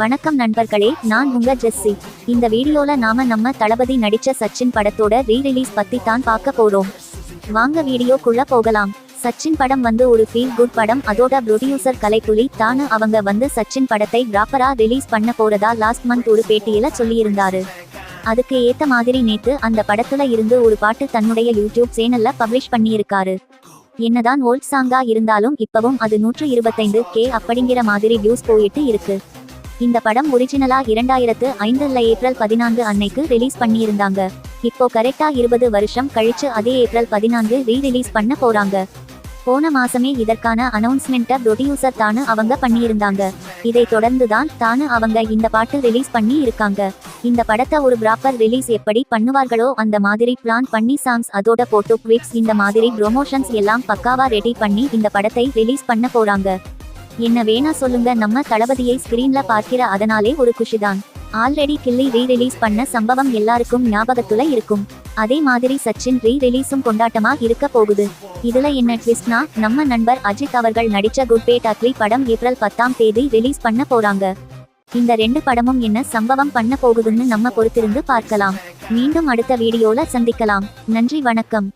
வணக்கம் நண்பர்களே நான் உங்க ஜெஸ்ஸி. இந்த வீடியோல நாம நம்ம தளபதி நடிச்ச சச்சின் படத்தோட ரீ ரிலீஸ் பத்தி தான் பார்க்க போறோம். வாங்க வீடியோக்குள்ள போகலாம். சச்சின் படம் வந்து ஒரு ஃபீல் குட் படம். அதோட ப்ரொடியூசர் கலைப்புலி தானு அவங்க வந்து சச்சின் படத்தை ப்ராப்பரா ரிலீஸ் பண்ண போறதா லாஸ்ட் மந்த் ஒரு பேட்டியில சொல்லியிருந்தாரு. அதுக்கு ஏத்த மாதிரி நேத்து அந்த படத்துல இருந்து ஒரு பாட்டு தன்னுடைய யூடியூப் சேனல்ல பப்ளிஷ் பண்ணியிருக்காரு. என்னதான் ஓல்ட் சாங்கா இருந்தாலும் இப்பவும் அது நூற்று இருபத்தைந்து கே அப்படிங்கிற மாதிரி வியூஸ் போயிட்டு இருக்கு. இந்த படம் ஒரிஜினலா இரண்டாயிரத்து ஐந்துல ஏப்ரல் பதினான்கு அன்னைக்கு ரிலீஸ் பண்ணியிருந்தாங்க. இப்போ கரெக்டா இருபது வருஷம் கழிச்சு அதே ஏப்ரல் பதினான்கு ரீ ரிலீஸ் பண்ண போறாங்க. போன மாசமே இதற்கான அனௌன்ஸ்மெண்ட்டை ப்ரொடியூசர் தானு அவங்க பண்ணியிருந்தாங்க. இதை தொடர்ந்து தான் தானு அவங்க இந்த பாட்டு ரிலீஸ் பண்ணி இருக்காங்க. இந்த படத்தை ஒரு ப்ராப்பர் ரிலீஸ் எப்படி பண்ணுவார்களோ அந்த மாதிரி பிளான் பண்ணி சாங்ஸ் அதோட போட்டோ குவிக்ஸ் இந்த மாதிரி ப்ரொமோஷன்ஸ் எல்லாம் பக்காவா ரெடி பண்ணி இந்த படத்தை ரிலீஸ் பண்ண போறாங்க. என்ன வேணா சொல்லுங்க நம்ம தளபதியை ஸ்கிரீன்ல பார்க்கிற அதனாலே ஒரு குஷிதான். ஆல்ரெடி கில்லி ரீ ரிலீஸ் பண்ண சம்பவம் எல்லாருக்கும் ஞாபகத்துல இருக்கும். அதே மாதிரி சச்சின் ரீ ரிலீஸும் கொண்டாட்டமா இருக்க போகுது. இதுல என்ன ட்விஸ்ட்னா நம்ம நண்பர் அஜித் அவர்கள் நடிச்ச குட் பேட் அக்லி படம் ஏப்ரல் பத்தாம் தேதி ரிலீஸ் பண்ண போறாங்க. இந்த ரெண்டு படமும் என்ன சம்பவம் பண்ண போகுதுன்னு நம்ம பொறுத்திருந்து பார்க்கலாம். மீண்டும் அடுத்த வீடியோல சந்திக்கலாம். நன்றி வணக்கம்.